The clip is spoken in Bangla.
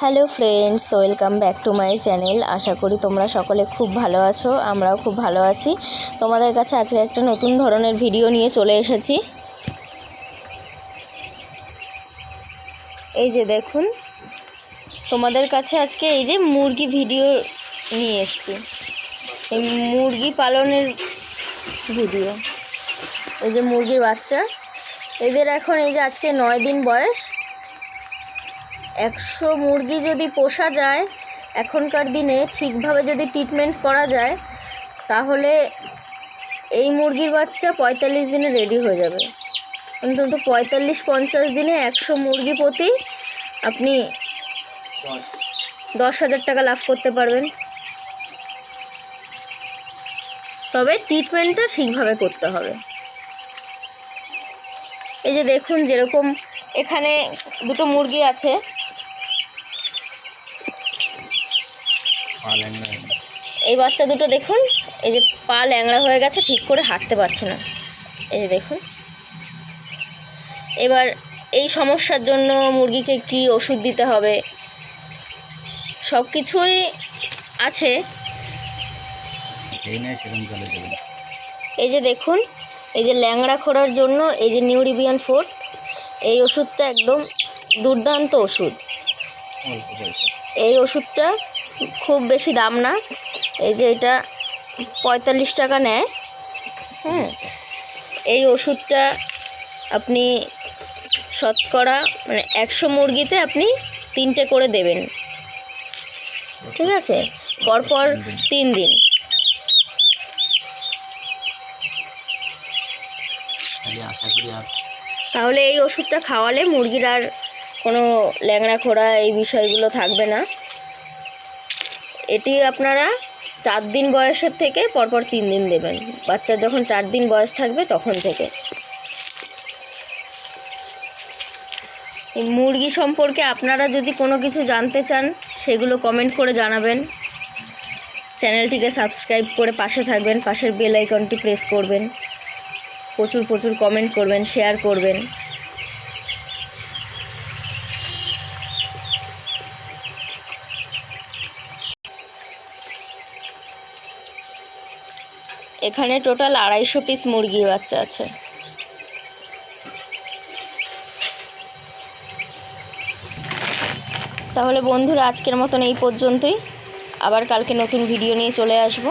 Hello friends welcome back to my channel আশা করি তোমরা সকলে খুব ভালো আছো, আমরাও খুব ভালো আছি। তোমাদের কাছে আজকে একটা নতুন ধরনের ভিডিও নিয়ে চলে এসেছি। এই যে দেখুন, তোমাদের কাছে আজকে এই যে মুরগি ভিডিও নিয়ে এসেছি। এই মুরগি পালনের ভিডিও এই যে মুরগির বাচ্চা। এদের এখন এই যে আজকে নয় দিন বয়স। একশো মুরগি যদি পোষা যায়, এখনকার দিনে ঠিকভাবে যদি ট্রিটমেন্ট করা যায়, তাহলে এই মুরগির বাচ্চা পঁয়তাল্লিশ দিনে রেডি হয়ে যাবে। অন্তত পঁয়তাল্লিশ পঞ্চাশ দিনে একশো মুরগি প্রতি আপনি দশ হাজার টাকা লাভ করতে পারবেন। তবে ট্রিটমেন্টটা ঠিকভাবে করতে হবে। এই যে দেখুন যেরকম এখানে দুটো মুরগি আছে পালেন না এই বাচ্চা দুটো দেখুন এই যে পা ল্যাংড়া হয়ে গেছে ঠিক করে হাঁটতে পারছে না। এই যে দেখুন। এবার এই সমস্যার জন্য মুরগিকে কি ওষুধ দিতে হবে? সব কিছুই আছে। এই যে দেখুন এই যে ল্যাংড়া খোরার জন্য এই যে নিউরিবিয়ান ফোর্থ এই ওষুধটা একদম দুর্দান্ত ওষুধ। এই ওষুধটা খুব বেশি দাম না। এই যে এটা পঁয়তাল্লিশ টাকা নেয়। হ্যাঁ এই ওষুধটা আপনি শতকরা মানে একশো মুরগিতে আপনি তিনটে করে দেবেন। ঠিক আছে? পরপর তিন দিন। তাহলে এই ওষুধটা খাওয়ালে মুরগির আর কোনো ল্যাংড়া খোড়া এই বিষয়গুলো থাকবে না। এটি আপনারা চার দিন বয়সের থেকে পরপর তিন দিন দেবেন। বাচ্চার যখন চার দিন বয়স থাকবে তখন থেকে। মুরগি সম্পর্কে আপনারা যদি কোনো কিছু জানতে চান, সেগুলো কমেন্ট করে জানাবেন। চ্যানেলটিকে সাবস্ক্রাইব করে পাশে থাকবেন, পাশের বেল আইকনটি প্রেস করবেন। প্রচুর প্রচুর কমেন্ট করবেন শেয়ার করবেন। এখানে টোটাল আড়াইশো পিস মুরগি বাচ্চা আছে। তাহলে বন্ধুরা, আজকের মতন এই পর্যন্তই। আবার কালকে নতুন ভিডিও নিয়ে চলে আসব।